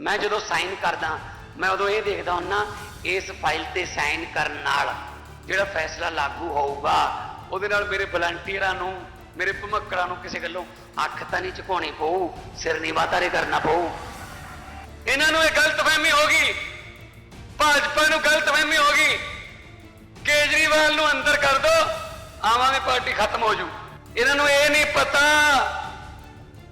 ਮੈਂ ਜਦੋਂ ਸਾਈਨ ਕਰਦਾ, ਮੈਂ ਉਦੋਂ ਇਹ ਦੇਖਦਾ ਹੁੰਨਾ, ਇਸ ਫਾਈਲ ਤੇ ਸਾਈਨ ਕਰਨ ਨਾਲ ਜਿਹੜਾ ਫੈਸਲਾ ਲਾਗੂ ਹੋਊਗਾ, ਉਹਦੇ ਨਾਲ ਮੇਰੇ ਵਲੰਟੀਅਰਾਂ ਨੂੰ, ਮੇਰੇ ਭਮੱਕੜਾਂ ਨੂੰ ਕਿਸੇ ਗੱਲੋਂ ਅੱਖ ਤਾਂ ਨਹੀਂ ਝੁਕਾਉਣੀ ਪਊ, ਸਿਰ ਨੀਵਾਂ ਤਾਰੇ ਕਰਨਾ ਪਊ। ਇਹਨਾਂ ਨੂੰ ਇਹ ਗਲਤਫਹਿਮੀ ਹੋ ਗਈ। ਭਾਜਪਾ ਨੂੰ ਗਲਤਫਹਿਮੀ ਹੋ ਗਈ। ਕੇਜਰੀਵਾਲ ਨੂੰ ਅੰਦਰ ਕਰ ਦੋ ਆਮ ਆਦਮੀ ਪਾਰਟੀ ਖਤਮ ਹੋ ਜੂ। ਇਹਨਾਂ ਨੂੰ ਇਹ ਨਹੀਂ ਪਤਾ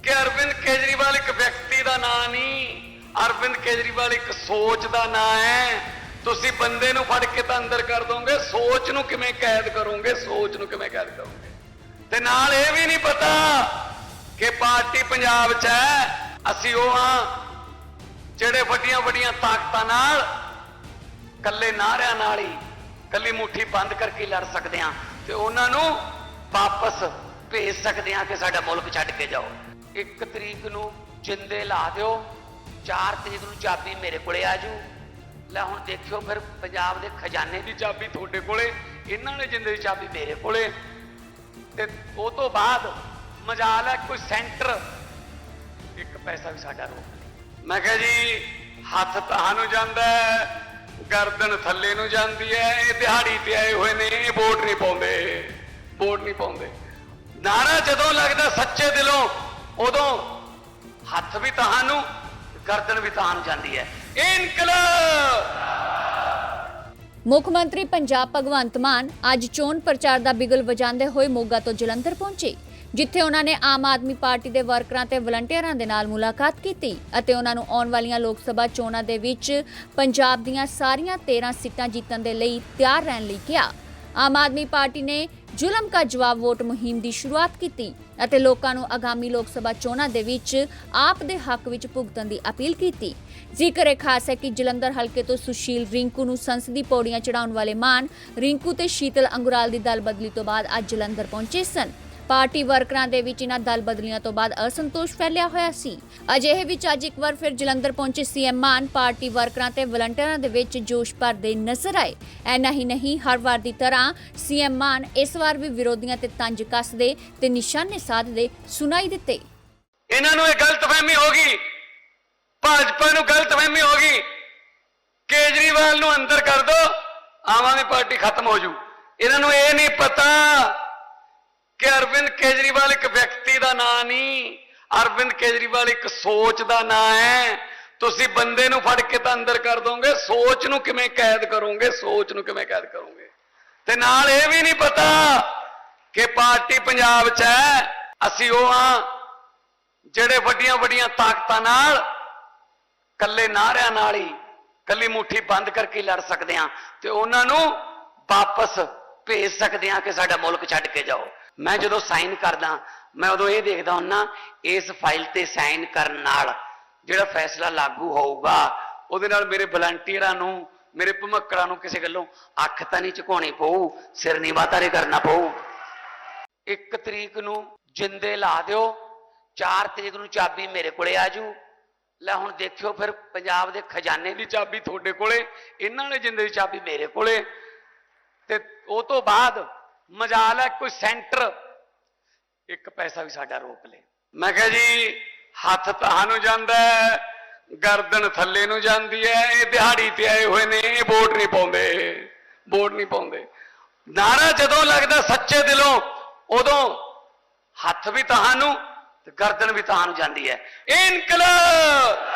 ਕਿ ਅਰਵਿੰਦ ਕੇਜਰੀਵਾਲ ਇੱਕ ਵਿਅਕਤੀ ਦਾ ਨਾਂ ਨਹੀਂ। ਅਰਵਿੰਦ ਕੇਜਰੀਵਾਲ ਇੱਕ ਸੋਚ ਦਾ ਨਾਂ ਹੈ। ਤੁਸੀਂ ਬੰਦੇ ਨੂੰ ਫੜ ਕੇ ਤਾਂ ਅੰਦਰ ਕਰ ਦੋਗੇ, ਸੋਚ ਨੂੰ ਕਿਵੇਂ ਕੈਦ ਕਰੋਗੇ, ਸੋਚ ਨੂੰ ਕਿਵੇਂ ਕੈਦ ਕਰੋਗੇ? ਤੇ ਨਾਲ ਇਹ ਵੀ ਨਹੀਂ ਪਤਾ ਕਿ ਪਾਰਟੀ ਪੰਜਾਬ 'ਚ ਹੈ। ਅਸੀਂ ਉਹ ਹਾਂ ਜਿਹੜੇ ਵੱਡੀਆਂ ਵੱਡੀਆਂ ਤਾਕਤਾਂ ਨਾਲ ਕੱਲੇ ਨਾਰਿਆਂ ਨਾਲ ਹੀ ਕੱਲੀ ਮੁਠੀ ਬੰਦ ਕਰਕੇ ਲੜ ਸਕਦੇ ਆ ਤੇ ਉਹਨਾਂ ਨੂੰ ਵਾਪਸ ਭੇਜ ਸਕਦੇ ਆ ਕਿ ਸਾਡਾ ਮੁਲਕ ਛੱਡ ਕੇ ਜਾਓ। ਇੱਕ ਤਰੀਕ ਨੂੰ ਜਿੰਦੇ ਲਾ ਦਿਓ। 4 ਤਰੀਕ ਨੂੰ ਚਾਬੀ ਮੇਰੇ ਕੋਲੇ ਆ ਜੂ ਲੈ ਹੁਣ ਦੇਖਿਓ ਫਿਰ ਪੰਜਾਬ ਦੇ ਖਜ਼ਾਨੇ ਦੀ ਚਾਬੀ ਤੁਹਾਡੇ ਕੋਲੇ, ਇਹਨਾਂ ਨੇ ਜਿੰਦੇ ਦੀ ਚਾਬੀ ਮੇਰੇ ਕੋਲੇ। ਤੇ ਉਹ ਤੋਂ ਬਾਅਦ ਮਜਾਲ ਹੈ ਕੋਈ ਸੈਂਟਰ। ਇੱਕ ਪੈਸਾ ਵੀ ਸਾਡਾ ਰੋਕ ਮੈਂ ਕਿਹਾ ਜੀ, ਹੱਥ ਤੁਹਾਨੂੰ ਜਾਂਦਾ ਗਰਦਨ ਥੱਲੇ ਨੂੰ ਜਾਂਦੀ ਹੈ, ਇਹ ਦਿਹਾੜੀ ਤੇ ਆਏ ਹੋਏ ਨੇ, ਇਹ ਵੋਟ ਨਹੀਂ ਪਾਉਂਦੇ। ਵੋਟ ਨਹੀਂ ਪਾਉਂਦੇ। ਨਾਰਾ ਜਦੋਂ ਲੱਗਦਾ ਸੱਚੇ ਦਿਲੋਂ, ਉਦੋਂ ਹੱਥ ਵੀ ਤੁਹਾਨੂੰ ਗਰਦਨ ਵੀ ਤੁਹਾਨੂੰ ਜਾਂਦੀ ਹੈ। ਇਨਕਲਾਬ! ਮੁੱਖ ਮੰਤਰੀ ਪੰਜਾਬ ਭਗਵੰਤ ਮਾਨ ਅੱਜ ਚੋਣ ਪ੍ਰਚਾਰ ਦਾ ਬਿਗਲ ਵਜਾਉਂਦੇ ਹੋਏ ਮੋਗਾ ਤੋਂ ਜਲੰਧਰ ਪਹੁੰਚੇ, ਜਿੱਥੇ ਉਹਨਾਂ ਨੇ ਆਮ ਆਦਮੀ ਪਾਰਟੀ ਦੇ ਵਰਕਰਾਂ ਤੇ ਵਲੰਟੀਅਰਾਂ ਦੇ ਨਾਲ ਮੁਲਾਕਾਤ ਕੀਤੀ ਅਤੇ ਉਹਨਾਂ ਨੂੰ ਆਉਣ ਵਾਲੀਆਂ ਲੋਕ ਸਭਾ ਚੋਣਾਂ ਦੇ ਵਿੱਚ ਪੰਜਾਬ ਦੀਆਂ ਸਾਰੀਆਂ 13 ਸੀਟਾਂ ਜਿੱਤਣ ਦੇ ਲਈ ਤਿਆਰ ਰਹਿਣ ਲਈ ਕਿਹਾ। ਆਮ ਆਦਮੀ ਪਾਰਟੀ ਨੇ ਜ਼ੁਲਮ ਕਾ ਜਵਾਬ ਵੋਟ ਮੁਹਿੰਮ ਦੀ ਸ਼ੁਰੂਆਤ ਕੀਤੀ ਅਤੇ ਲੋਕਾਂ ਨੂੰ ਆਗਾਮੀ ਲੋਕ ਸਭਾ ਚੋਣਾਂ ਦੇ ਵਿੱਚ ਆਪ ਦੇ ਹੱਕ ਵਿੱਚ ਭੁਗਤਣ ਦੀ ਅਪੀਲ ਕੀਤੀ। ਜ਼ਿਕਰ ਹੈ ਖਾਸ ਹੈ ਕਿ ਜਲੰਧਰ ਹਲਕੇ ਤੋਂ ਸੁਸ਼ੀਲ ਰਿੰਕੂ ਨੂੰ ਸੰਸਦੀ ਪੌੜੀਆਂ ਚੜਾਉਣ ਵਾਲੇ ਮਾਨ ਰਿੰਕੂ ਤੇ ਸ਼ੀਤਲ ਅੰਗੁਰਾਲ ਦੀ ਦਲ ਬਦਲੀ ਤੋਂ ਬਾਅਦ ਅੱਜ ਜਲੰਧਰ ਪਹੁੰਚੇ ਸਨ। ਪਾਰਟੀ ਵਰਕਰਾਂ ਦੇ ਵਿੱਚ ਇਹਨਾਂ ਦਲ ਬਦਲੀਆਂ ਤੋਂ ਬਾਅਦ ਅਸੰਤੋਸ਼ ਫੈਲਿਆ ਹੋਇਆ ਸੀ। ਅਜਿਹੇ ਵਿੱਚ ਅੱਜ ਇੱਕ ਵਾਰ ਫਿਰ ਜਲੰਧਰ ਪਹੁੰਚੇ ਸੀਐਮ ਮਾਨ ਪਾਰਟੀ ਵਰਕਰਾਂ ਤੇ ਵਲੰਟੀਅਰਾਂ ਦੇ ਵਿੱਚ ਜੋਸ਼ ਭਰਦੇ ਨਜ਼ਰ ਆਏ। ਐਨਾ ਹੀ ਨਹੀਂ, ਹਰ ਵਾਰ ਦੀ ਤਰ੍ਹਾਂ ਸੀਐਮ ਮਾਨ ਇਸ ਵਾਰ ਵੀ ਵਿਰੋਧੀਆਂ ਤੇ ਤੰਜ ਕੱਸਦੇ ਤੇ ਨਿਸ਼ਾਨੇ ਸਾਧਦੇ ਸੁਣਾਈ ਦਿੱਤੇ। ਇਹਨਾਂ ਨੂੰ ਇਹ ਗਲਤਫਹਿਮੀ ਹੋ ਗਈ। ਭਾਜਪਾ ਨੂੰ ਗਲਤਫਹਿਮੀ ਹੋ ਗਈ। ਕੇਜਰੀਵਾਲ ਨੂੰ ਅੰਦਰ ਕਰ ਦੋ, ਆਮ ਆਦਮੀ ਪਾਰਟੀ ਖਤਮ ਹੋ ਜੂ। ਇਹਨਾਂ ਨੂੰ ਇਹ ਨਹੀਂ ਪਤਾ ਕਿ ਅਰਵਿੰਦ ਕੇਜਰੀਵਾਲ ਇੱਕ ਵਿਅਕਤੀ ਦਾ ਨਾਂ ਨਹੀਂ, ਅਰਵਿੰਦ ਕੇਜਰੀਵਾਲ ਇੱਕ ਸੋਚ ਦਾ ਨਾਂ ਹੈ। ਤੁਸੀਂ ਬੰਦੇ ਨੂੰ ਫੜ ਕੇ ਤਾਂ ਅੰਦਰ ਕਰ ਦੋਗੇ, ਸੋਚ ਨੂੰ ਕਿਵੇਂ ਕੈਦ ਕਰੋਗੇ, ਸੋਚ ਨੂੰ ਕਿਵੇਂ ਕੈਦ ਕਰੋਗੇ? ਤੇ ਨਾਲ ਇਹ ਵੀ ਨਹੀਂ ਪਤਾ ਕਿ ਪਾਰਟੀ ਪੰਜਾਬ 'ਚ ਹੈ, ਅਸੀਂ ਉਹ ਹਾਂ ਜਿਹੜੇ ਵੱਡੀਆਂ ਵੱਡੀਆਂ ਤਾਕਤਾਂ ਨਾਲ ਕੱਲੇ ਨਾਰਿਆਂ ਨਾਲ ਹੀ ਕੱਲੀ ਮੁਠੀ ਬੰਦ ਕਰਕੇ ਲੜ ਸਕਦੇ ਆ ਤੇ ਉਹਨਾਂ ਨੂੰ ਵਾਪਸ ਭੇਜ ਸਕਦੇ ਆ ਕਿ ਸਾਡਾ ਮੁਲਕ ਛੱਡ ਕੇ ਜਾਓ। ਮੈਂ ਜਦੋਂ ਸਾਈਨ ਕਰਦਾ, ਮੈਂ ਉਦੋਂ ਇਹ ਦੇਖਦਾ ਹੁੰਨਾ, ਇਸ ਫਾਈਲ ਤੇ ਸਾਈਨ ਕਰਨ ਨਾਲ ਜਿਹੜਾ ਫੈਸਲਾ ਲਾਗੂ ਹੋਊਗਾ, ਉਹਦੇ ਨਾਲ ਮੇਰੇ ਵਲੰਟੀਅਰਾਂ ਨੂੰ, ਮੇਰੇ ਭਮੱਕੜਾਂ ਨੂੰ ਕਿਸੇ ਗੱਲੋਂ ਅੱਖ ਤਾਂ ਨਹੀਂ ਝੁਕਾਉਣੀ ਪਊ, ਸਿਰ ਨੀਵਾਂ ਤਾਰੇ ਕਰਨਾ ਪਊ। ਇੱਕ ਤਰੀਕ ਨੂੰ ਜਿੰਦੇ ਲਾ ਦਿਓ 4 ਤਰੀਕ ਨੂੰ ਚਾਬੀ ਮੇਰੇ ਕੋਲੇ ਆ ਜੂ। ਲੈ ਹੁਣ ਦੇਖਿਓ ਫਿਰ ਪੰਜਾਬ ਦੇ ਖਜ਼ਾਨੇ ਦੀ ਚਾਬੀ ਤੁਹਾਡੇ ਕੋਲੇ, ਇਹਨਾਂ ਨੇ ਜਿੰਦੇ ਦੀ ਚਾਬੀ ਮੇਰੇ ਕੋਲੇ। ਤੇ ਉਹ ਤੋਂ ਬਾਅਦ ਮਜਾਲ ਹੈ, ਕੋਈ ਸੈਂਟਰ। ਇੱਕ ਪੈਸਾ ਵੀ ਸਾਡਾ ਰੋਕ ਲੇ। ਮੈਂ ਕਿਹਾ ਜੀ, ਹੱਥ ਤੁਹਾਨੂੰ ਜਾਂਦਾ ਗਰਦਨ ਥੱਲੇ ਨੂੰ ਜਾਂਦੀ ਹੈ, ਇਹ ਦਿਹਾੜੀ ਤੇ ਆਏ ਹੋਏ ਨੇ, ਇਹ ਵੋਟ ਨਹੀਂ ਪਾਉਂਦੇ। ਵੋਟ ਨਹੀਂ ਪਾਉਂਦੇ। ਨਾਰਾ ਜਦੋਂ ਲੱਗਦਾ ਸੱਚੇ ਦਿਲੋਂ, ਉਦੋਂ ਹੱਥ ਵੀ ਤੁਹਾਨੂੰ ਤੇ ਗਰਦਨ ਵੀ ਤਾਂ ਨੂੰ ਜਾਂਦੀ ਹੈ। ਇਨਕਲਾਬ!